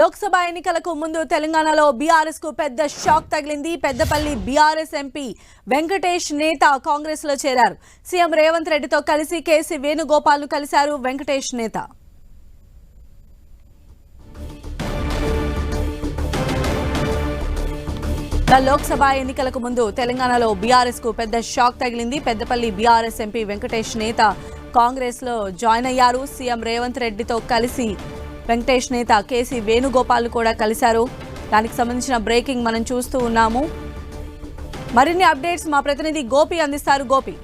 లోక్సభ ఎన్నికలకు ముందు తెలంగాణలో బీఆర్ఎస్కు పెద్ద షాక్ తగిలింది పెద్దపల్లి బీఆర్ఎస్ ఎంపీ వెంకటేష్ నేత కాంగ్రెస్లో చేరారు. సీఎం రేవంత్ రెడ్డితో కలిసి కేసీ వేణుగోపాల్ను కలిశారు వెంకటేష్ నేత. లోక్సభ ఎన్నికలకు ముందు తెలంగాణలో బీఆర్ఎస్కు పెద్ద షాక్ తగిలింది పెద్దపల్లి బీఆర్ఎస్ ఎంపీ వెంకటేష్ నేత. కాంగ్రెస్లో జాయిన్ అయ్యారు. సీఎం రేవంత్ రెడ్డితో కలిసి వెంకటేష్ నేత కేసీ వేణుగోపాల్ కూడా కలిశారు. దానికి సంబంధించిన బ్రేకింగ్ మనం చూస్తూ ఉన్నాము. మరిన్ని అప్డేట్స్ మా ప్రతినిధి గోపి అందిస్తారు. గోపి.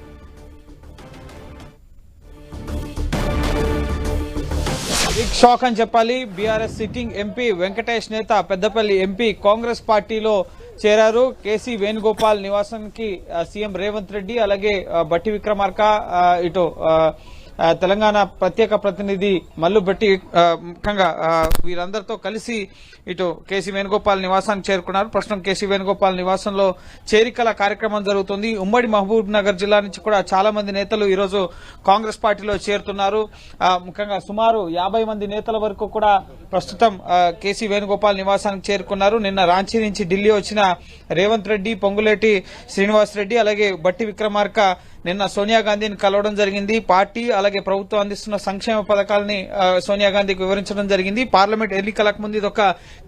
బిగ్ షాక్ అని చెప్పాలి. BRS sitting MP Venkatesh Netha Peddapalli MP Congress పార్టీలో చేరారు. కేసీ వేణుగోపాల్ నివాసానికి సీఎం రేవంత్ రెడ్డి అలాగే బట్టి విక్రమార్క ఇటు తెలంగాణ ప్రత్యేక ప్రతినిధి మల్లుబెట్టి ముఖ్యంగా వీరందరితో కలిసి ఇటు కేసీ వేణుగోపాల్ నివాసానికి చేరుకున్నారు. ప్రస్తుతం కేసీ వేణుగోపాల్ నివాసంలో చేరికల కార్యక్రమం జరుగుతుంది. ఉమ్మడి మహబూబ్ నగర్ జిల్లా నుంచి కూడా చాలా మంది నేతలు ఈరోజు కాంగ్రెస్ పార్టీలో చేరుతున్నారు. ముఖ్యంగా సుమారు యాభై మంది నేతల వరకు కూడా ప్రస్తుతం కేసీ వేణుగోపాల్ నివాసానికి చేరుకున్నారు. నిన్న రాంచీ నుంచి ఢిల్లీ వచ్చిన రేవంత్ రెడ్డి పొంగులేటి శ్రీనివాస్ రెడ్డి అలాగే బట్టి విక్రమార్క నిన్న సోనియా గాంధీని కలవడం జరిగింది. పార్టీ అలాగే ప్రభుత్వం అందిస్తున్న సంక్షేమ పథకాలని సోనియా గాంధీకి వివరించడం జరిగింది. పార్లమెంట్ ఎన్నికలకు ముందు ఇది ఒక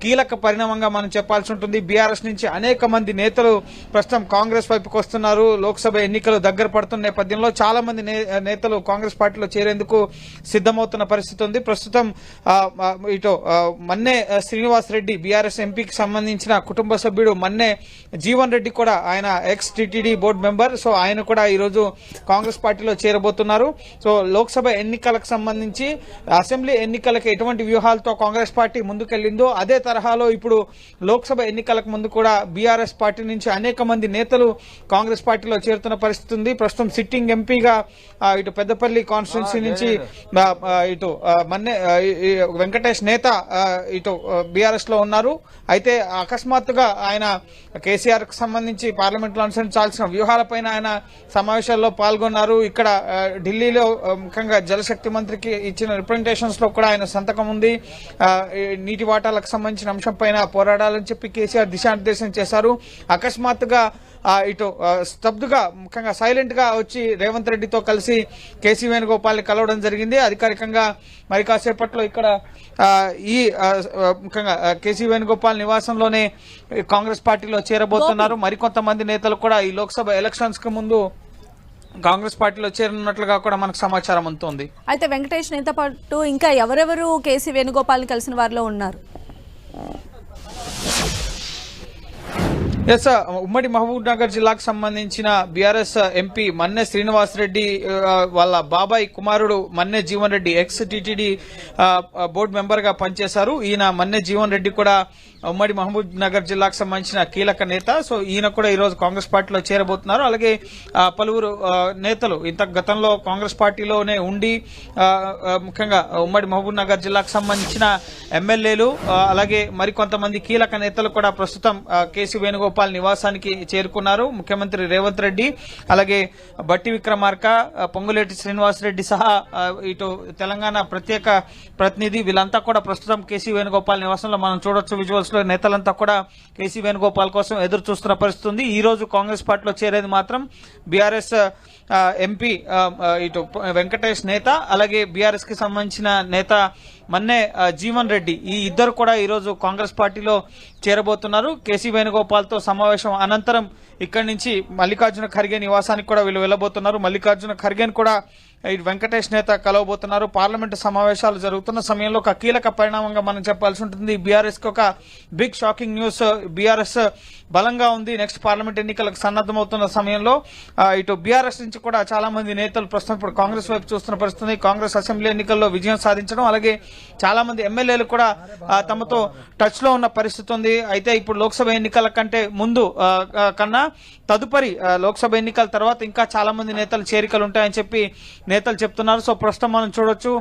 కీలక పరిణామంగా మనం చెప్పాల్సి ఉంటుంది. బీఆర్ఎస్ నుంచి అనేక మంది నేతలు ప్రస్తుతం కాంగ్రెస్ వైపుకు వస్తున్నారు. లోక్సభ ఎన్నికలు దగ్గర పడుతున్న నేపథ్యంలో చాలా మంది నే- నేతలు కాంగ్రెస్ పార్టీలో చేరేందుకు సిద్దమవుతున్న పరిస్థితి ఉంది. ప్రస్తుతం ఇటు మన్నే శ్రీనివాస్ రెడ్డి బీఆర్ఎస్ ఎంపీకి సంబంధించిన కుటుంబ సభ్యుడు మన్నే జీవన్ రెడ్డి కూడా ఆయన ex TTD board member. So ఆయన కూడా ఈరోజు కాంగ్రెస్ పార్టీలో చేరబోతున్నారు. సో లోక్సభ ఎన్నికలకు సంబంధించి అసెంబ్లీ ఎన్నికలకు ఎటువంటి వ్యూహాలతో కాంగ్రెస్ పార్టీ ముందుకెళ్ళిందో అదే తరహాలో ఇప్పుడు లోక్సభ ఎన్నికలకు ముందు కూడా బీఆర్ఎస్ పార్టీ నుంచి అనేక మంది నేతలు కాంగ్రెస్ పార్టీలో చేరుతున్న పరిస్థితి ఉంది. ప్రస్తుతం సిట్టింగ్ ఎంపీగా ఇటు పెద్దపల్లి కాన్స్టిట్యున్సీ నుంచి ఇటు మన్నే వెంకటేష్ నేత ఇటు బీఆర్ఎస్లో ఉన్నారు. అయితే అకస్మాత్తుగా ఆయన కేసీఆర్కు సంబంధించి పార్లమెంట్లో అనుసరించాల్సిన వ్యూహాలపైన ఆయన సమావేశాల్లో పాల్గొన్నారు. ఇక్కడ ఢిల్లీలో ముఖ్యంగా జలశక్తి మంత్రికి ఇచ్చిన రిప్రజెంటేషన్స్లో కూడా ఆయన సంతకం ఉంది. నీటి వాటాలకు సంబంధించిన అంశం పైన పోరాడాలని చెప్పి కేసీఆర్ దిశానిర్దేశం చేశారు. అకస్మాత్తుగా ఇటు స్తబ్దుగా ముఖ్యంగా సైలెంట్గా వచ్చి రేవంత్ రెడ్డితో కలిసి కేసీ వేణుగోపాల్ కలవడం జరిగింది. అధికారికంగా మరి కాసేపట్లో ఇక్కడ ఈ ముఖ్యంగా కేసీ వేణుగోపాల్ నివాసంలోనే కాంగ్రెస్ పార్టీలో చేరబోతున్నారు. మరికొంతమంది నేతలు కూడా ఈ లోక్సభ ఎలక్షన్స్కు ముందు కాంగ్రెస్ పార్టీలో చేరనున్నట్లుగా కూడా మనకు సమాచారం అందుతోంది. అయితే వెంకటేష్ నేత పాటు ఇంకా ఎవరెవరు కేసీ వేణుగోపాల్ కలిసిన వారిలో ఉన్నారు? ఎస్ ఉమ్మడి మహబూబ్ నగర్ జిల్లాకు సంబంధించిన బీఆర్ఎస్ ఎంపీ మన్నె శ్రీనివాస్ రెడ్డి వాళ్ళ బాబాయ్ కుమారుడు Manne Jeevan Reddy ex TTD board మెంబర్గా పనిచేశారు. ఈయన మన్నె జీవన్ రెడ్డి కూడా ఉమ్మడి మహబూబ్ నగర్ జిల్లాకు సంబంధించిన కీలక నేత. సో ఈయన కూడా ఈరోజు కాంగ్రెస్ పార్టీలో చేరబోతున్నారు. అలాగే పలువురు నేతలు ఇంత గతంలో కాంగ్రెస్ పార్టీలోనే ఉండి ముఖ్యంగా ఉమ్మడి మహబూబ్ నగర్ జిల్లాకు సంబంధించిన ఎమ్మెల్యేలు అలాగే మరికొంతమంది కీలక నేతలు కూడా ప్రస్తుతం కేసీ వేణుగోపాల్ నివాసానికి చేరుకున్నారు. ముఖ్యమంత్రి రేవంత్ రెడ్డి అలాగే బట్టి విక్రమార్క పొంగులేటి శ్రీనివాస్ రెడ్డి సహా ఇటు తెలంగాణ ప్రత్యేక ప్రతినిధి వీళ్ళంతా కూడా ప్రస్తుతం కేసీ వేణుగోపాల్ నివాసంలో మనం చూడొచ్చు విజువల్స్ నేతలంతా కూడా కేసీ వేణుగోపాల్ కోసం ఎదురు చూస్తున్న పరిస్థితి ఉంది. ఈ రోజు కాంగ్రెస్ పార్టీలో చేరేది మాత్రం బీఆర్ఎస్ ఎంపీ ఇటు వెంకటేష్ నేత అలాగే బీఆర్ఎస్కి సంబంధించిన నేత మన్నే జీవన్ రెడ్డి. ఈ ఇద్దరు కూడా ఈరోజు కాంగ్రెస్ పార్టీలో చేరబోతున్నారు. కేసీ వేణుగోపాల్తో సమావేశం అనంతరం ఇక్కడి నుంచి మల్లికార్జున ఖర్గే నివాసానికి కూడా వీళ్ళు వెళ్ళబోతున్నారు. మల్లికార్జున ఖర్గేని కూడా ఈ వెంకటేష్ నేత కలవబోతున్నారు. పార్లమెంటు సమావేశాలు జరుగుతున్న సమయంలో ఒక కీలక పరిణామంగా మనం చెప్పాల్సి ఉంటుంది. బీఆర్ఎస్కి ఒక బిగ్ షాకింగ్ న్యూస్ బీఆర్ఎస్ బలంగా ఉంది. నెక్స్ట్ పార్లమెంట్ ఎన్నికలకు సన్నద్ధమవుతున్న సమయంలో ఇటు బీఆర్ఎస్ నుంచి కూడా చాలా మంది నేతలు ప్రస్తుతం ఇప్పుడు కాంగ్రెస్ వైపు చూస్తున్న పరిస్థితి. కాంగ్రెస్ అసెంబ్లీ ఎన్నికల్లో విజయం సాధించడం అలాగే చాలా మంది ఎమ్మెల్యేలు కూడా తమతో టచ్లో ఉన్న పరిస్థితి ఉంది. అయితే ఇప్పుడు లోక్సభ ఎన్నికల కంటే ముందు కన్నా తదుపరి లోక్సభ ఎన్నికల తర్వాత ఇంకా చాలా మంది నేతలు చేరికలు ఉంటాయని చెప్పి నేతలు చెప్తున్నారు. సో ప్రస్తుతం మనం చూడొచ్చు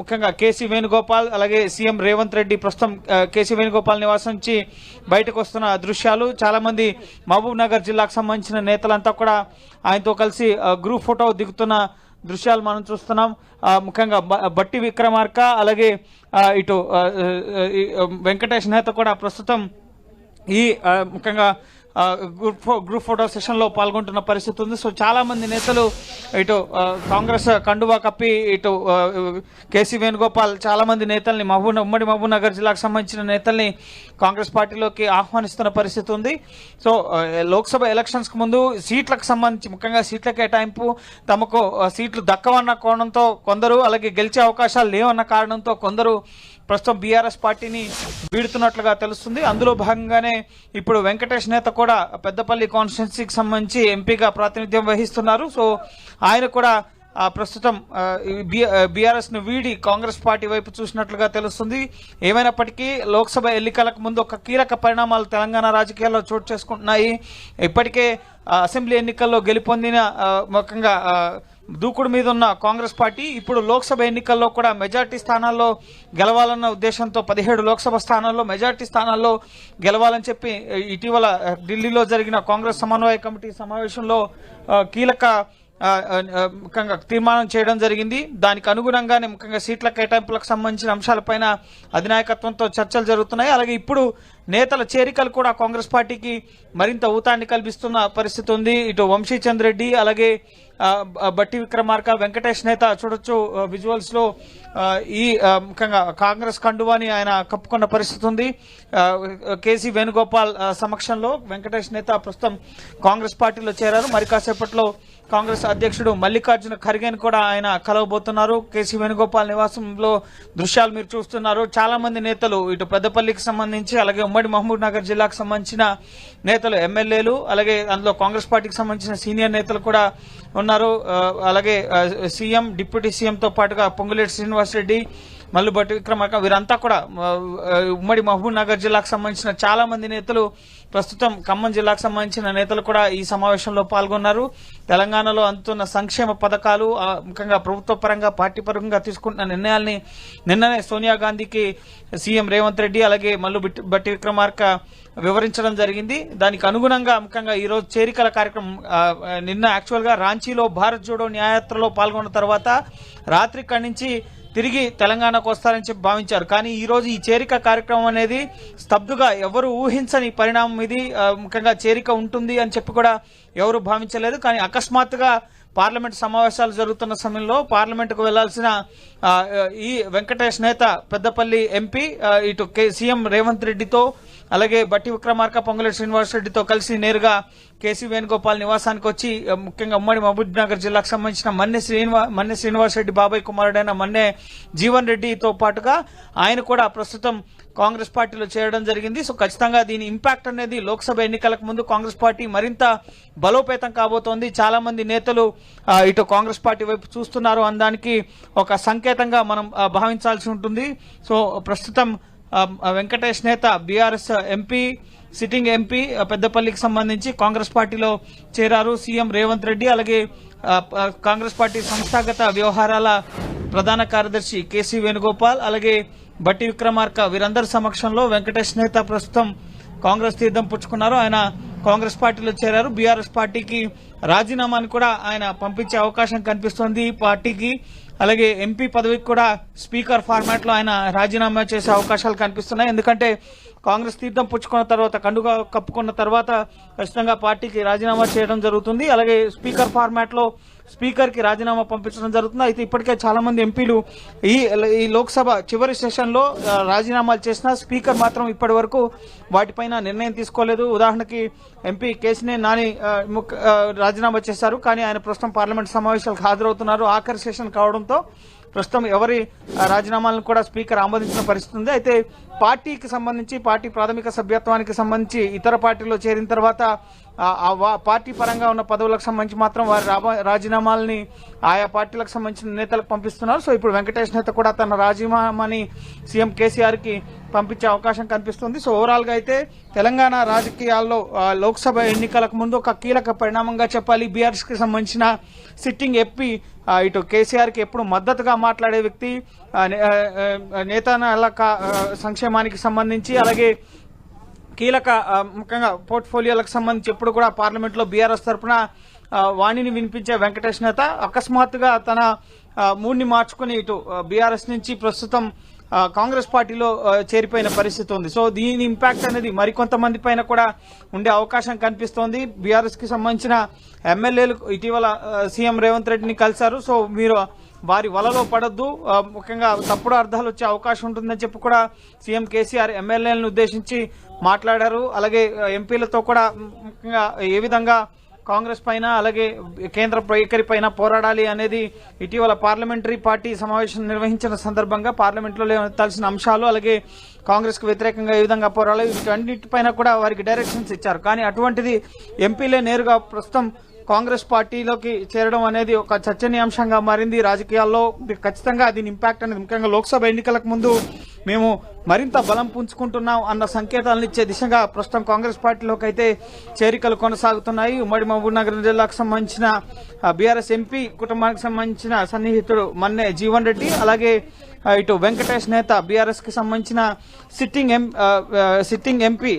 ముఖ్యంగా కేసీ వేణుగోపాల్ అలాగే సీఎం రేవంత్ రెడ్డి ప్రస్తుతం కేసీ వేణుగోపాల్ నివాసం నుంచి బయటకు వస్తున్న దృశ్యం విషయాలు చాలామంది మహబూబ్ నగర్ జిల్లాకు సంబంధించిన నేతలంతా కూడా ఆయనతో కలిసి గ్రూప్ ఫోటో దిగుతున్న దృశ్యాలు మనం చూస్తున్నాం. ముఖ్యంగా బట్టి విక్రమార్క అలాగే ఇటు వెంకటేష్ నేత కూడా ప్రస్తుతం ఈ ముఖ్యంగా గ్రూప్ ఫో గ్రూప్ ఫోటో సెషన్లో పాల్గొంటున్న పరిస్థితి ఉంది. సో చాలామంది నేతలు ఇటు కాంగ్రెస్ కండువా కప్పి ఇటు కేసీ వేణుగోపాల్ చాలామంది నేతల్ని మహబూబ్ ఉమ్మడి మహబూబ్ నగర్ జిల్లాకు సంబంధించిన నేతల్ని కాంగ్రెస్ పార్టీలోకి ఆహ్వానిస్తున్న పరిస్థితి ఉంది. సో లోక్సభ ఎలక్షన్స్కి ముందు సీట్లకు సంబంధించి ముఖ్యంగా సీట్ల కేటాయింపు తమకు సీట్లు దక్కవన్న కోణంతో కొందరు అలాగే గెలిచే అవకాశాలు లేవన్న కారణంతో కొందరు ప్రస్తుతం బీఆర్ఎస్ పార్టీని వీడుతున్నట్లుగా తెలుస్తుంది. అందులో భాగంగానే ఇప్పుడు వెంకటేష్ నేత కూడా పెద్దపల్లి కాన్స్టిట్యున్సీకి సంబంధించి ఎంపీగా ప్రాతినిధ్యం వహిస్తున్నారు. సో ఆయన కూడా ప్రస్తుతం బీఆర్ఎస్ను వీడి కాంగ్రెస్ పార్టీ వైపు చూసినట్లుగా తెలుస్తుంది. ఏమైనప్పటికీ లోక్సభ ఎన్నికలకు ముందు ఒక కీలక పరిణామాలు తెలంగాణ రాజకీయాల్లో చోటు చేసుకుంటున్నాయి. ఇప్పటికే అసెంబ్లీ ఎన్నికల్లో గెలుపొందిన ముఖంగా ముఖ్యంగా దూకుడు మీద ఉన్న కాంగ్రెస్ పార్టీ ఇప్పుడు లోక్సభ ఎన్నికల్లో కూడా మెజార్టీ స్థానాల్లో గెలవాలన్న ఉద్దేశంతో పదిహేడు లోక్సభ స్థానాల్లో మెజార్టీ స్థానాల్లో గెలవాలని చెప్పి ఇటీవల ఢిల్లీలో జరిగిన కాంగ్రెస్ సమన్వయ కమిటీ సమావేశంలో కీలక ముఖ్యంగా తీర్మానం చేయడం జరిగింది. దానికి అనుగుణంగానే ముఖ్యంగా సీట్ల కేటాయింపులకు సంబంధించిన అంశాలపైన అధినాయకత్వంతో చర్చలు జరుగుతున్నాయి. అలాగే ఇప్పుడు నేతల చేరికలు కూడా కాంగ్రెస్ పార్టీకి మరింత ఊతాన్ని కల్పిస్తున్న పరిస్థితి ఉంది. ఇటు వంశీచంద్ రెడ్డి అలాగే బట్టి విక్రమార్క వెంకటేష్ నేత చూడొచ్చు విజువల్స్లో ఈ ముఖ్యంగా కాంగ్రెస్ కండువాని ఆయన కప్పుకున్న పరిస్థితి ఉంది. కేసీ వేణుగోపాల్ సమక్షంలో వెంకటేష్ నేత ప్రస్తుతం కాంగ్రెస్ పార్టీలో చేరారు. మరి కాసేపట్లో కాంగ్రెస్ అధ్యక్షుడు మల్లికార్జున ఖర్గేని కూడా ఆయన కలవబోతున్నారు. కేసీ వేణుగోపాల్ నివాసంలో దృశ్యాలు మీరు చూస్తున్నారు. చాలా మంది నేతలు ఇటు పెద్దపల్లికి సంబంధించి అలాగే ఉమ్మడి మహబూబ్ నగర్ జిల్లాకు సంబంధించిన నేతలు ఎమ్మెల్యేలు అలాగే అందులో కాంగ్రెస్ పార్టీకి సంబంధించిన సీనియర్ నేతలు కూడా ఉన్నారు. అలాగే సీఎం డిప్యూటీ సీఎంతో పాటుగా పొంగులేటి శ్రీనివాస్ మల్లు భట్టి విక్రమార్క వీరంతా కూడా ఉమ్మడి మహబూబ్ నగర్ జిల్లాకు సంబంధించిన చాలా మంది నేతలు ప్రస్తుతం ఖమ్మం జిల్లాకు సంబంధించిన నేతలు కూడా ఈ సమావేశంలో పాల్గొన్నారు. తెలంగాణలో అందుతున్న సంక్షేమ పథకాలు ముఖ్యంగా ప్రభుత్వ పరంగా పార్టీ పరంగా తీసుకుంటున్న నిర్ణయాల్ని నిన్ననే సోనియా గాంధీకి సీఎం రేవంత్ రెడ్డి అలాగే మల్లు భట్టి విక్రమార్క వివరించడం జరిగింది. దానికి అనుగుణంగా ముఖ్యంగా ఈ రోజు చేరికల కార్యక్రమం నిన్న యాక్చువల్గా రాంచీలో భారత్ జోడో న్యాయయాత్రలో పాల్గొన్న తర్వాత రాత్రి ఇక్కడి నుంచి తిరిగి తెలంగాణకు వస్తారని చెప్పి భావించారు. కానీ ఈరోజు ఈ చేరిక కార్యక్రమం అనేది స్తబ్దుగా ఎవరు ఊహించని పరిణామం ఇది ముఖ్యంగా చేరిక ఉంటుంది అని చెప్పి కూడా ఎవరు భావించలేదు. కానీ అకస్మాత్తుగా పార్లమెంట్ సమావేశాలు జరుగుతున్న సమయంలో పార్లమెంటుకు వెళ్ళాల్సిన ఈ వెంకటేష్ నేత పెద్దపల్లి ఎంపీ ఇటు కే- సీఎం రేవంత్ రెడ్డితో అలాగే బట్టి విక్రమార్క పొంగులేటి శ్రీనివాసరెడ్డితో కలిసి నేరుగా కేసీ వేణుగోపాల్ నివాసానికి వచ్చి ముఖ్యంగా ఉమ్మడి మహబూబ్ నగర్ జిల్లాకు సంబంధించిన మన్నె శ్రీనివా మన్నె శ్రీనివాసరెడ్డి బాబాయ్ కుమారుడైన మన్నె జీవన్ రెడ్డితో పాటుగా ఆయన కూడా ప్రస్తుతం కాంగ్రెస్ పార్టీలో చేరడం జరిగింది. సో ఖచ్చితంగా దీని ఇంపాక్ట్ అనేది లోక్సభ ఎన్నికలకు ముందు కాంగ్రెస్ పార్టీ మరింత బలోపేతం కాబోతోంది. చాలా మంది నేతలు ఇటు కాంగ్రెస్ పార్టీ వైపు చూస్తున్నారు. అనడానికి ఒక సంకేతంగా మనం భావించాల్సి ఉంటుంది. సో ప్రస్తుతం Um, Venkatesh Neta BRS MP sitting MP పెద్దపల్లికి సంబంధించి కాంగ్రెస్ పార్టీలో చేరారు సీఎం రేవంత్ రెడ్డి. అలాగే కాంగ్రెస్ పార్టీ సంస్థాగత వ్యవహారాల ప్రధాన కార్యదర్శి కేసీ వేణుగోపాల్ అలాగే బట్టి విక్రమార్క వీరందరి సమక్షంలో వెంకటేష్ నేత ప్రస్తుతం కాంగ్రెస్ తీర్థం పుచ్చుకున్నారు. ఆయన కాంగ్రెస్ పార్టీలో చేరారు. బీఆర్ఎస్ పార్టీకి రాజీనామాని కూడా ఆయన పంపించే అవకాశం కనిపిస్తోంది పార్టీకి. అలాగే ఎంపీ పదవికి కూడా స్పీకర్ ఫార్మాట్లో ఆయన రాజీనామా చేసే అవకాశాలు కనిపిస్తున్నాయి. ఎందుకంటే కాంగ్రెస్ తీర్థం పుచ్చుకున్న తర్వాత కండుగా కప్పుకున్న తర్వాత ఖచ్చితంగా పార్టీకి రాజీనామా చేయడం జరుగుతుంది. అలాగే స్పీకర్ ఫార్మాట్ స్పీకర్కి స్పీకర్కి రాజీనామా పంపించడం జరుగుతుంది. అయితే ఇప్పటికే చాలా మంది ఎంపీలు ఈ ఈ లోక్సభ చివరి సెషన్లో రాజీనామాలు చేసిన స్పీకర్ మాత్రం ఇప్పటి వరకు వాటిపైన నిర్ణయం తీసుకోలేదు. ఉదాహరణకి ఎంపీ కేసినే నాని రాజీనామా చేశారు. కానీ ఆయన ప్రస్తుతం పార్లమెంట్ సమావేశాలకు హాజరవుతున్నారు. ఆఖరి సెషన్ కావడంతో ప్రస్తుతం ఎవరి రాజీనామాలను కూడా స్పీకర్ ఆమోదించిన పరిస్థితి ఉంది. అయితే పార్టీకి సంబంధించి పార్టీ ప్రాథమిక సభ్యత్వానికి సంబంధించి ఇతర పార్టీలో చేరిన తర్వాత పార్టీ పరంగా ఉన్న పదవులకు సంబంధించి మాత్రం వారి రాబా- రాజీనామాలని ఆయా పార్టీలకు సంబంధించిన నేతలకు పంపిస్తున్నారు. సో ఇప్పుడు వెంకటేష్ నేత కూడా తన రాజీనామాని సీఎం కేసీఆర్కి పంపించే అవకాశం కనిపిస్తుంది. సో ఓవరాల్గా అయితే తెలంగాణ రాజకీయాల్లో లోక్సభ ఎన్నికలకు ముందు ఒక కీలక పరిణామంగా చెప్పాలి. బీఆర్ఎస్కి సంబంధించిన సిట్టింగ్ ఎప్పి ఇటు కేసీఆర్కి ఎప్పుడు మద్దతుగా మాట్లాడే వ్యక్తి నేతల కా- సంక్షేమానికి సంబంధించి అలాగే కీలక ముఖ్యంగా పోర్ట్ఫోలియోలకు సంబంధించి ఎప్పుడు కూడా పార్లమెంట్లో బీఆర్ఎస్ తరఫున వాణిని వినిపించే వెంకటేష్ నేత అకస్మాత్తుగా తన మూడ్ని మార్చుకుని ఇటు బీఆర్ఎస్ నుంచి ప్రస్తుతం కాంగ్రెస్ పార్టీలో చేరిపోయిన పరిస్థితి ఉంది. సో దీని ఇంపాక్ట్ అనేది మరికొంతమంది పైన కూడా ఉండే అవకాశం కనిపిస్తోంది. బీఆర్ఎస్కి సంబంధించిన ఎమ్మెల్యేలు ఇటీవల సీఎం రేవంత్ రెడ్డిని కలిశారు. సో మీరు వారి వలలో పడద్దు. ముఖ్యంగా తప్పుడు అర్థాలు వచ్చే అవకాశం ఉంటుందని చెప్పి కూడా సీఎం కేసీఆర్ ఎమ్మెల్యేలను ఉద్దేశించి మాట్లాడారు. అలాగే ఎంపీలతో కూడా ముఖ్యంగా ఏ విధంగా కాంగ్రెస్ పైన అలాగే కేంద్ర వైఖరి పైన పోరాడాలి అనేది ఇటీవల పార్లమెంటరీ పార్టీ సమావేశం నిర్వహించిన సందర్భంగా పార్లమెంట్లో లేవనెత్తాల్సిన అంశాలు అలాగే కాంగ్రెస్కు వ్యతిరేకంగా ఏ విధంగా పోరాడాలి వీటన్నిటిపైన కూడా వారికి డైరెక్షన్స్ ఇచ్చారు. కానీ అటువంటిది ఎంపీలే నేరుగా ప్రస్తుతం కాంగ్రెస్ పార్టీలోకి చేరడం అనేది ఒక చర్చనీయాంశంగా మారింది. రాజకీయాల్లో ఖచ్చితంగా దీని ఇంపాక్ట్ అనేది ముఖ్యంగా లోక్సభ ఎన్నికలకు ముందు మేము మరింత బలం పుంజుకుంటున్నాం అన్న సంకేతాలను ఇచ్చే దిశగా ప్రస్తుతం కాంగ్రెస్ పార్టీలోకి అయితే చేరికలు కొనసాగుతున్నాయి. ఉమ్మడి మహబూబ్నగర్ జిల్లాకు సంబంధించిన బీఆర్ఎస్ ఎంపీ కుటుంబానికి సంబంధించిన సన్నిహితుడు మన్నే జీవన్ రెడ్డి అలాగే ఇటు వెంకటేష్ నేత బీఆర్ఎస్కి సంబంధించిన sitting M sitting MP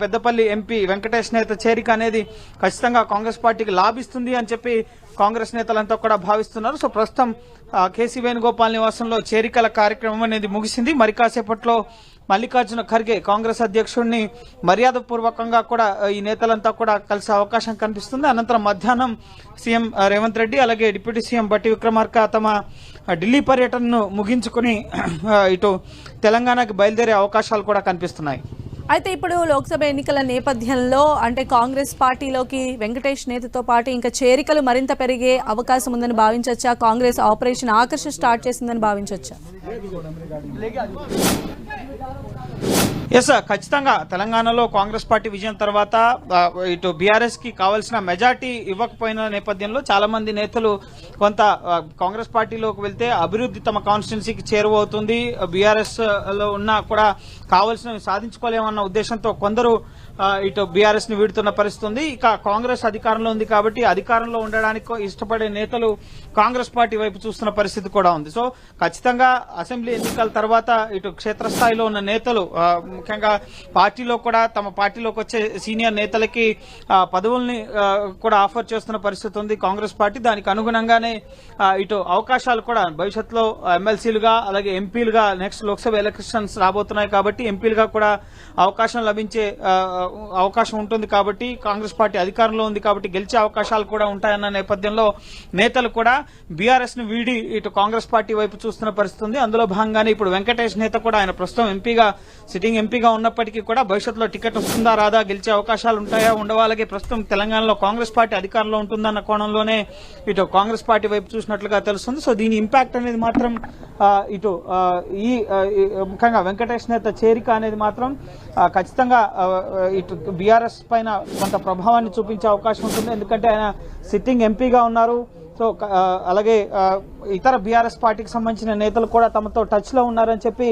Peddapalli MP Venkatesh Netha చేరిక అనేది ఖచ్చితంగా కాంగ్రెస్ పార్టీకి లాభిస్తుంది అని చెప్పి కాంగ్రెస్ నేతలంతా కూడా భావిస్తున్నారు. సో ప్రస్తుతం కేసీ వేణుగోపాల్ నివాసంలో చేరికల కార్యక్రమం అనేది ముగిసింది. మరి కాసేపట్లో మల్లికార్జున ఖర్గే కాంగ్రెస్ అధ్యక్షుడిని మర్యాదపూర్వకంగా కూడా ఈ నేతలంతా కూడా కలిసే అవకాశం కనిపిస్తుంది. అనంతరం మధ్యాహ్నం సీఎం రేవంత్ రెడ్డి అలాగే డిప్యూటీ సీఎం బట్టి విక్రమార్క తమ ఢిల్లీ పర్యటనను ముగించుకుని ఇటు తెలంగాణకి బయలుదేరే అవకాశాలు కూడా కనిపిస్తున్నాయి. అయితే ఇప్పుడు లోక్సభ ఎన్నికల నేపథ్యంలో అంటే కాంగ్రెస్ పార్టీలోకి వెంకటేష్ నేతతో పాటు ఇంకా చేరికలు మరింత పెరిగే అవకాశం ఉందని భావించవచ్చా కాంగ్రెస్ ఆపరేషన్ ఆకర్ష స్టార్ట్ చేసిందని భావించవచ్చా ఎస్ ఖచ్చితంగా. తెలంగాణలో కాంగ్రెస్ పార్టీ విజయం తర్వాత ఇటు బీఆర్ఎస్కి కావాల్సిన మెజార్టీ ఇవ్వకపోయిన నేపథ్యంలో చాలా మంది నేతలు కొంత కాంగ్రెస్ పార్టీలోకి వెళ్తే అభివృద్ధి తమ కాన్స్టిట్యున్సీకి చేరువవుతుంది. బీఆర్ఎస్లో ఉన్నా కూడా కావాల్సినవి సాధించుకోలేమన్న ఉద్దేశంతో కొందరు ఇటు బీఆర్ఎస్ని వీడుతున్న పరిస్థితి ఉంది ఇక కాంగ్రెస్ అధికారంలో ఉంది కాబట్టి అధికారంలో ఉండడానికి ఇష్టపడే నేతలు కాంగ్రెస్ పార్టీ వైపు చూస్తున్న పరిస్థితి కూడా ఉంది. సో ఖచ్చితంగా అసెంబ్లీ ఎన్నికల తర్వాత ఇటు క్షేత్రస్థాయిలో ఉన్న నేతలు ముఖ్యంగా పార్టీలో కూడా తమ పార్టీలోకి వచ్చే సీనియర్ నేతలకి పదవుల్ని కూడా ఆఫర్ చేస్తున్న పరిస్థితి ఉంది కాంగ్రెస్ పార్టీ. దానికి అనుగుణంగానే ఇటు అవకాశాలు కూడా భవిష్యత్తులో ఎమ్మెల్సీలుగా అలాగే ఎంపీలుగా నెక్స్ట్ లోక్సభ ఎలక్షన్స్ రాబోతున్నాయి కాబట్టి ఎంపీలుగా కూడా అవకాశం లభించే అవకాశం ఉంటుంది కాబట్టి కాంగ్రెస్ పార్టీ అధికారంలో ఉంది కాబట్టి గెలిచే అవకాశాలు కూడా ఉంటాయన్న నేపథ్యంలో నేతలు కూడా బీఆర్ఎస్ను వీడి ఇటు కాంగ్రెస్ పార్టీ వైపు చూస్తున్న పరిస్థితి ఉంది అందులో భాగంగానే ఇప్పుడు వెంకటేష్ నేత కూడా ఆయన ప్రస్తుతం ఎంపీగా సిట్టింగ్ ఎంపీగా ఉన్నప్పటికీ కూడా భవిష్యత్తులో టికెట్ వస్తుందా రాదా గెలిచే అవకాశాలు ఉంటాయా ఉండవాలగే ప్రస్తుతం తెలంగాణలో కాంగ్రెస్ పార్టీ అధికారంలో ఉంటుందన్న కోణంలోనే ఇటు కాంగ్రెస్ పార్టీ వైపు చూసినట్లుగా తెలుస్తుంది. సో దీని ఇంపాక్ట్ అనేది మాత్రం ఇటు ఈ ముఖ్యంగా వెంకటేష్ నేత చేరిక అనేది మాత్రం ఖచ్చితంగా ఇటు బీఆర్ఎస్ పైన కొంత ప్రభావాన్ని చూపించే అవకాశం ఉంటుంది. ఎందుకంటే ఆయన సిట్టింగ్ ఎంపీగా ఉన్నారు. సో అలాగే ఇతర బీఆర్ఎస్ పార్టీకి సంబంధించిన నేతలు కూడా తమతో టచ్లో ఉన్నారని చెప్పి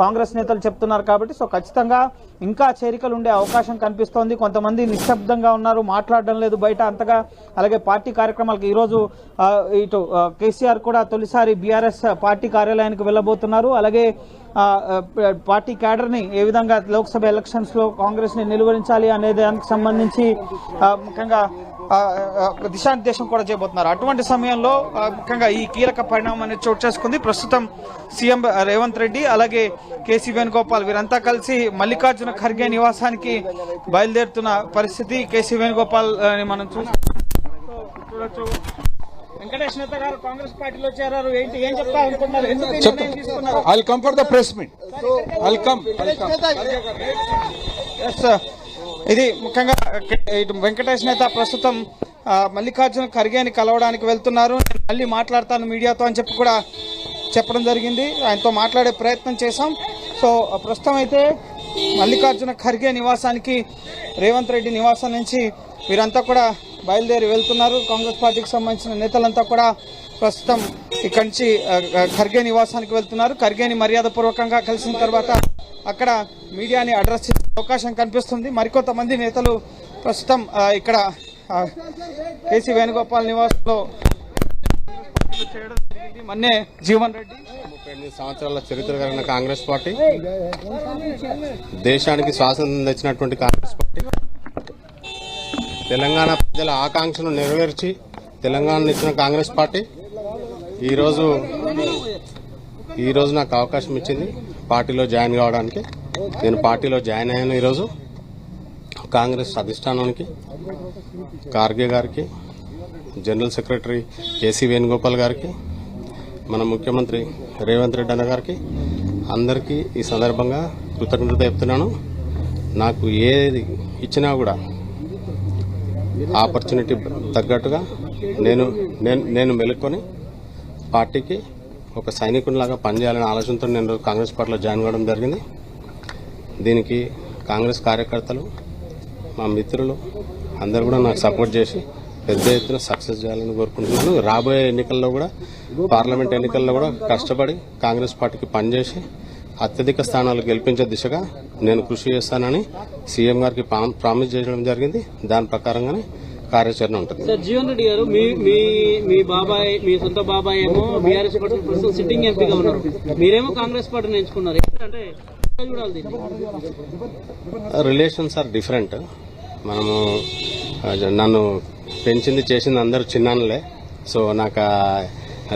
కాంగ్రెస్ నేతలు చెప్తున్నారు కాబట్టి సో ఖచ్చితంగా ఇంకా చేరికలు ఉండే అవకాశం కనిపిస్తోంది. కొంతమంది నిశ్శబ్దంగా ఉన్నారు మాట్లాడడం లేదు బయట అంతగా. అలాగే పార్టీ కార్యక్రమాలకు ఈరోజు ఇటు కేసీఆర్ కూడా తొలిసారి బీఆర్ఎస్ పార్టీ కార్యాలయానికి వెళ్ళబోతున్నారు. అలాగే పార్టీ క్యాడర్ని ఏ విధంగా లోక్సభ ఎలక్షన్స్లో కాంగ్రెస్ని నిలువరించాలి అనే దానికి సంబంధించి ముఖ్యంగా దిశానిర్దేశం కూడా చేయబోతున్నారు. అటువంటి సమయంలో ముఖ్యంగా ఈ కీలక పరిణామం అనేది చోటు చేసుకుంది. ప్రస్తుతం సీఎం రేవంత్ రెడ్డి అలాగే కేసీ వేణుగోపాల్ వీరంతా కలిసి మల్లికార్జున ఖర్గే నివాసానికి బయలుదేరుతున్న పరిస్థితి. కేసీ వేణుగోపాల్ మనం చూడొచ్చు. వెంకటేష్ నేత గారు కాంగ్రెస్ పార్టీలో చేరారు. ఏంటి ఏం చెప్తా అనుకున్నారు ఎందుకు తీసుకున్నారు? I'll come for the press meet. I'll ఇది ముఖ్యంగా ఇటు వెంకటేష్ నేత ప్రస్తుతం మల్లికార్జున ఖర్గేని కలవడానికి వెళ్తున్నారు. నేను మళ్ళీ మాట్లాడతాను మీడియాతో అని చెప్పి కూడా చెప్పడం జరిగింది. ఆయనతో మాట్లాడే ప్రయత్నం చేశాం. సో ప్రస్తుతం అయితే మల్లికార్జున ఖర్గే నివాసానికి రేవంత్ రెడ్డి నివాసం నుంచి వీరంతా కూడా బయలుదేరి వెళ్తున్నారు. కాంగ్రెస్ పార్టీకి సంబంధించిన నేతలంతా కూడా ప్రస్తుతం ఇక్కడి నుంచి ఖర్గే నివాసానికి వెళ్తున్నారు. ఖర్గేని మర్యాదపూర్వకంగా కలిసిన తర్వాత అక్కడ మీడియాని అడ్రస్ చేసే అవకాశం కనిపిస్తుంది. మరికొంతమంది నేతలు ప్రస్తుతం ఇక్కడ కేసీ వేణుగోపాల్ నివాసంలో చేయడం జరిగింది. మొన్నే జీవన్ రెడ్డి. ముప్పై ఎనిమిది సంవత్సరాల చరిత్ర కలిగిన కాంగ్రెస్ పార్టీ. దేశానికి స్వాతంత్రం తెచ్చినటువంటి కాంగ్రెస్ పార్టీ. తెలంగాణ ప్రజల ఆకాంక్షను నెరవేర్చి తెలంగాణ ఇచ్చిన కాంగ్రెస్ పార్టీ. ఈరోజు ఈరోజు నాకు అవకాశం ఇచ్చింది. పార్టీలో జాయిన్ కావడానికి. నేను పార్టీలో జాయిన్ అయ్యాను ఈరోజు. కాంగ్రెస్ అధిష్టానానికి కార్గే గారికి జనరల్ సెక్రటరీ కేసీ వేణుగోపాల్ గారికి మన ముఖ్యమంత్రి రేవంత్ రెడ్డి అన్న గారికి అందరికీ ఈ సందర్భంగా కృతజ్ఞత చెప్తున్నాను నాకు ఏది ఇచ్చినా కూడా ఆపర్చునిటీ తగ్గట్టుగా నేను నేను నేను మెలుక్కొని పార్టీకి ఒక సైనికునిలాగా పనిచేయాలనే ఆలోచనతో నేను కాంగ్రెస్ పార్టీలో జాయిన్ అవ్వడం జరిగింది. దీనికి కాంగ్రెస్ కార్యకర్తలు మా మిత్రులు అందరూ కూడా నాకు సపోర్ట్ చేసి పెద్ద ఎత్తున సక్సెస్ చేయాలని కోరుకుంటున్నాను. రాబోయే ఎన్నికల్లో కూడా పార్లమెంట్ ఎన్నికల్లో కూడా కష్టపడి కాంగ్రెస్ పార్టీకి పనిచేసి అత్యధిక స్థానాలు గెలిపించే దిశగా నేను కృషి చేస్తానని సీఎం గారికి ప్రామిస్ చేయడం జరిగింది. దాని ప్రకారంగానే కార్యాచరణ ఉంటుంది. సార్ జీవన్ రెడ్డి గారు మీ మీ మీ బాబాయ్ మీ సొంత బాబాయ్ ఏమో బీఆర్ఎస్ పార్టీ ప్రస్తుతం సిట్టింగ్ ఎంపీగా ఉన్నారు. మీరేమో కాంగ్రెస్ పార్టీని ఎంచుకున్నారు. అంటే రిలేషన్స్ ఆర్ డిఫరెంట్ మనము నన్ను పెంచింది చేసింది అందరూ చిన్నానులే సో నాకు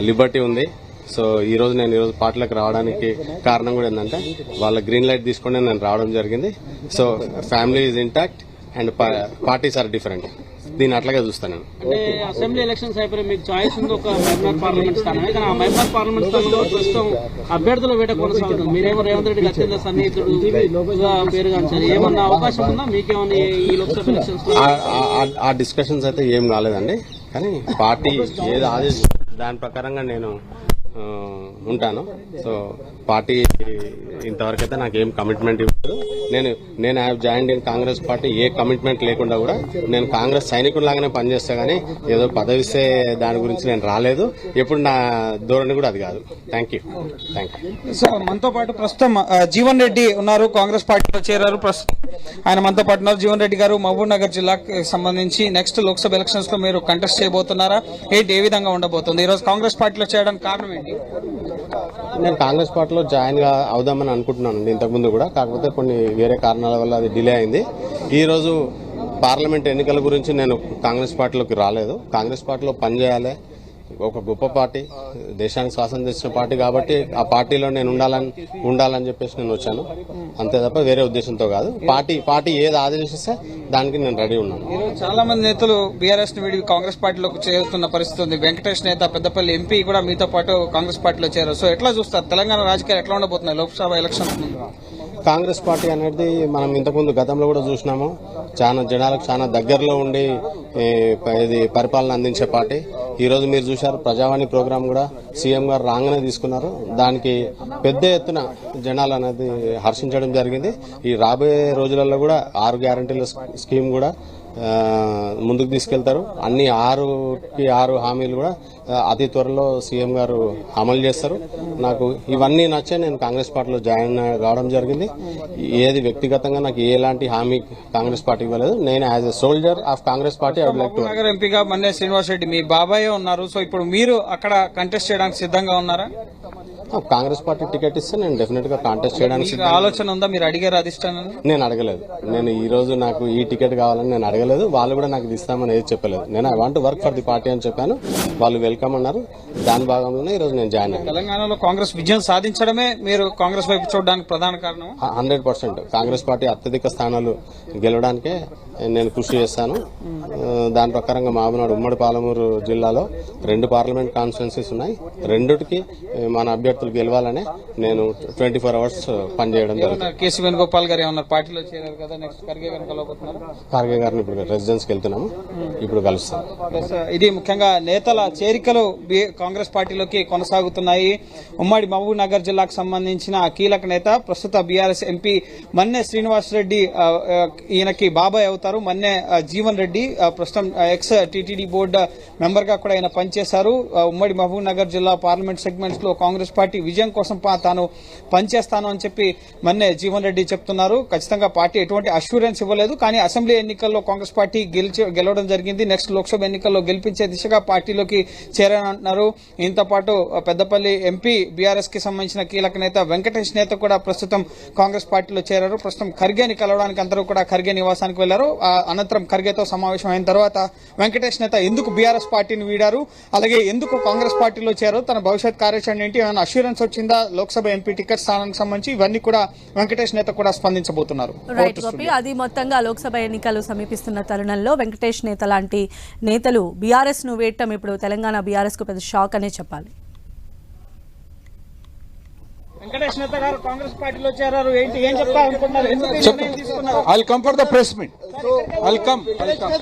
లిబర్టీ ఉంది. సో ఈ రోజు నేను ఈరోజు పార్టీలకు రావడానికి కారణం కూడా ఏంటంటే వాళ్ళ గ్రీన్ లైట్ తీసుకొని నేను రావడం జరిగింది. So family is intact and parties are different దీన్ని అట్లాగే చూస్తాను అంటే అసెంబ్లీ ఎలక్షన్స్ అయిపోయి మీకు చాయిస్ ఉంది ఒక పార్లమెంట్ స్థానమే కానీ ఆ పార్లమెంట్ స్థానంలో ప్రస్తుతం అభ్యర్థుల వేట కొనసాగుతుంది. మీరేమో రేవంత్ రెడ్డి అత్యంత సన్నిహితుడు పేరుగా ఏమన్నా అవకాశం ఉందా? మీకేమన్నా ఈ- లోక్సభ ఎలక్షన్స్ ఆ- డిస్కషన్స్ అయితే ఏం కాలేదండి. కానీ పార్టీ ఏది ఆదేశం దాని ప్రకారంగా నేను ఉంటాను. సో పార్టీ ఇంతవరకు అయితే నాకు ఏం కమిట్మెంట్ ఇవ్వదు నేను నేను have join in Congress party A commitment లేకుండా కూడా నేను కాంగ్రెస్ సైనికుల్లాగానే పనిచేస్తా గానీ ఏదో పదవిస్తే దాని గురించి నేను రాలేదు. ఎప్పుడు నా ధోరణి కూడా అది కాదు. Thank you thank you so మనతో పాటు ప్రస్తుతం జీవన్ రెడ్డి ఉన్నారు. కాంగ్రెస్ పార్టీలో చేరారు. ప్రస్తుతం ఆయన మనతో పాటు ఉన్నారు. జీవన్ రెడ్డి గారు మహబూబ్ నగర్ జిల్లాకి సంబంధించి నెక్స్ట్ లోక్సభ ఎలక్షన్స్లో మీరు కంటెస్ట్ చేయబోతున్నారా? ఏంటి ఏ విధంగా ఉండబోతుంది? ఈ రోజు కాంగ్రెస్ పార్టీలో చేయడానికి కారణం ఏంటి? నేను కాంగ్రెస్ పార్టీలో జాయిన్ అవుదామని అనుకుంటున్నాను ఇంతకుముందు కూడా. కాకపోతే కొన్ని వేరే కారణాల వల్ల అది డిలే అయింది. ఈరోజు పార్లమెంట్ ఎన్నికల గురించి నేను కాంగ్రెస్ పార్టీలోకి రాలేదు. కాంగ్రెస్ పార్టీలో పనిచేయాలి ఒక గొప్ప పార్టీ దేశానికి స్వాతంత్రం తెచ్చిన పార్టీ కాబట్టి ఆ పార్టీలో నేను ఉండాలని ఉండాలని చెప్పేసి నేను వచ్చాను. అంతే తప్ప వేరే ఉద్దేశంతో కాదు. పార్టీ పార్టీ ఏది ఆదేశిస్తే దానికి నేను రెడీ ఉన్నాను. చాలా మంది నేతలు బీఆర్ఎస్ని వీడి కాంగ్రెస్ పార్టీలోకి చేరుతున్న పరిస్థితి ఉంది. వెంకటేష్ నేత పెద్దపల్లి ఎంపీ కూడా మీతో పాటు కాంగ్రెస్ పార్టీలో చేరారు. సో ఎట్లా చూస్తారు? తెలంగాణ రాజకీయాలు ఎట్లా ఉండబోతున్నాయి? లోక్సభ ఎలక్షన్స్ ముందు. కాంగ్రెస్ పార్టీ అనేది మనం ఇంతకుముందు గతంలో కూడా చూసినాము. చాలా జనాలకు చాలా దగ్గరలో ఉండి ఇది పరిపాలన అందించే పార్టీ. ఈరోజు మీరు చూశారు ప్రజావాణి ప్రోగ్రాం కూడా సీఎం గారు రాగానే తీసుకున్నారు. దానికి పెద్ద ఎత్తున జనాలు అనేది హర్షించడం జరిగింది. ఈ రాబోయే రోజులలో కూడా ఆరు గ్యారంటీల స్కీమ్ కూడా ముందుకు తీసుకెళ్తారు. అన్ని ఆరుకి ఆరు హామీలు కూడా అతి త్వరలో సీఎం గారు అమలు చేస్తారు. నాకు ఇవన్నీ నచ్చే నేను కాంగ్రెస్ పార్టీలో జాయిన్ కావడం జరిగింది. ఏది వ్యక్తిగతంగా నాకు ఎలాంటి హామీ కాంగ్రెస్ పార్టీ ఇవ్వలేదు. నేను as a soldier of Congress party I like to Nagar ఎంపీగా మన్నే శ్రీనివాస్ రెడ్డి మీ బాబాయ్ ఉన్నారు? సో ఇప్పుడు మీరు అక్కడ కంటెస్ట్ చేయడానికి సిద్ధంగా ఉన్నారా? కాంగ్రెస్ పార్టీ టికెట్ ఇస్తే నేను డెఫినెట్గా కాంటెస్ట్ చేయడానికి మీకు ఆలోచన ఉందా? మీరు అడిగారు అధిష్టానాన్ని? నేను అడగలేదు. నేను ఈ రోజు నాకు ఈ టికెట్ కావాలని నేను అడగలేదు. వాళ్ళు కూడా నాకు ఇది ఇస్తామని ఏది చెప్పలేదు. నేను I want work for the party అని చెప్పాను. వాళ్ళు వెల్కమ్ అన్నారు. దాని భాగంలోనే ఈ రోజు నేను జాయిన్ అయ్యాను. తెలంగాణలో కాంగ్రెస్ విజయం సాధించడమే మీరు కాంగ్రెస్ వైపు చూడడానికి ప్రధాన కారణం హండ్రెడ్ పర్సెంట్. కాంగ్రెస్ పార్టీ అత్యధిక స్థానాలు గెలవడానికే నేను కృషి చేస్తాను. దాని ప్రకారంగా మామనాడు ఉమ్మడి పాలమూరు జిల్లాలో రెండు పార్లమెంట్ కాన్స్టిట్యున్సీస్ ఉన్నాయి. రెండుటికి ఆ, మన అభ్యర్థులు గెలవాలనే నేను ట్వంటీ ఫోర్ అవర్స్ పనిచేయడం జరుగుతుంది. కేసీ వేణుగోపాల్ గారు ఏమన్నారు పార్టీలో చేరారు కదా నెక్స్ట్ ఖర్గే వెనకలోపోతున్నారు ఖార్గే గారిని ఇప్పుడు రెసిడెన్స్కి వెళ్తున్నాము. ఇప్పుడు కలుస్తాను ప్లస్ ఇది ముఖ్యంగా నేతల చేరికలు కాంగ్రెస్ పార్టీలోకి కొనసాగుతున్నాయి. ఉమ్మడి మహబూబ్ నగర్ జిల్లాకు సంబంధించిన కీలక నేత ప్రస్తుత బీఆర్ఎస్ ఎంపీ మన్నె శ్రీనివాస్ రెడ్డి ఆ, ఆ, ఈయనకి బాబాయ్ అవుతారు. అవుతారు ఆ, జీవన్ రెడ్డి ప్రస్తుతం ఎక్స్ టీటీడీ బోర్డు మెంబర్గా కూడా ఆయన పనిచేశారు. ఉమ్మడి మహబూబ్ నగర్ జిల్లా పార్లమెంట్ సెగ్మెంట్స్లో కాంగ్రెస్ పార్టీ విజయం కోసం పా- తాను పనిచేస్తాను అని చెప్పి మన్నే జీవన్ రెడ్డి చెప్తున్నారు. ఖచ్చితంగా పార్టీ ఎటువంటి అష్యూరెన్స్ ఇవ్వలేదు. కానీ అసెంబ్లీ ఎన్నికల్లో కాంగ్రెస్ పార్టీ గెలిచి గెలవడం జరిగింది. నెక్స్ట్ లోక్సభ ఎన్నికల్లో గెలిపించే దిశగా పార్టీలోకి చేరానంటున్నారు ఇంతో పాటు పెద్దపల్లి ఎంపీ బీఆర్ఎస్కి సంబంధించిన కీలక నేత వెంకటేష్ నేత కూడా ప్రస్తుతం కాంగ్రెస్ పార్టీలో చేరారు. ప్రస్తుతం ఖర్గేని కలవడానికి అందరూ కూడా ఖర్గే నివాసానికి వెళ్ళారు అనంతరం ఖర్గేతో సమావేశం అయిన తర్వాత వెంకటేష్ నేత ఎందుకు బీఆర్ఎస్ పార్టీని వీడారు? అలాగే ఎందుకు కాంగ్రెస్ పార్టీలో చేరారు? తన భవిష్యత్ కార్యాచరణ ఏంటి? ఏమైనా అష్యూరెన్స్ వచ్చిందా? లోక్సభ ఎంపీ టికెట్ స్థానానికి సంబంధించి ఇవన్నీ కూడా వెంకటేష్ నేత కూడా స్పందించబోతున్నారు. అది మొత్తంగా లోక్సభ ఎన్నికలు సమీపిస్తున్న తరుణంలో వెంకటేష్ నేత లాంటి నేతలు బీఆర్ఎస్ను వేయటం ఇప్పుడు తెలంగాణ బీఆర్ఎస్కు పెద్ద షాక్ అనే చెప్పాలి. వెంకటేష్ నేత గారు కాంగ్రెస్ పార్టీలో చేరారు ఏంటి ఏం చెప్తా అనుకుంటున్నారు ఎందుకు ఈ నిర్ణయం తీసుకున్నారు for the press meet. I'll come. I'll come.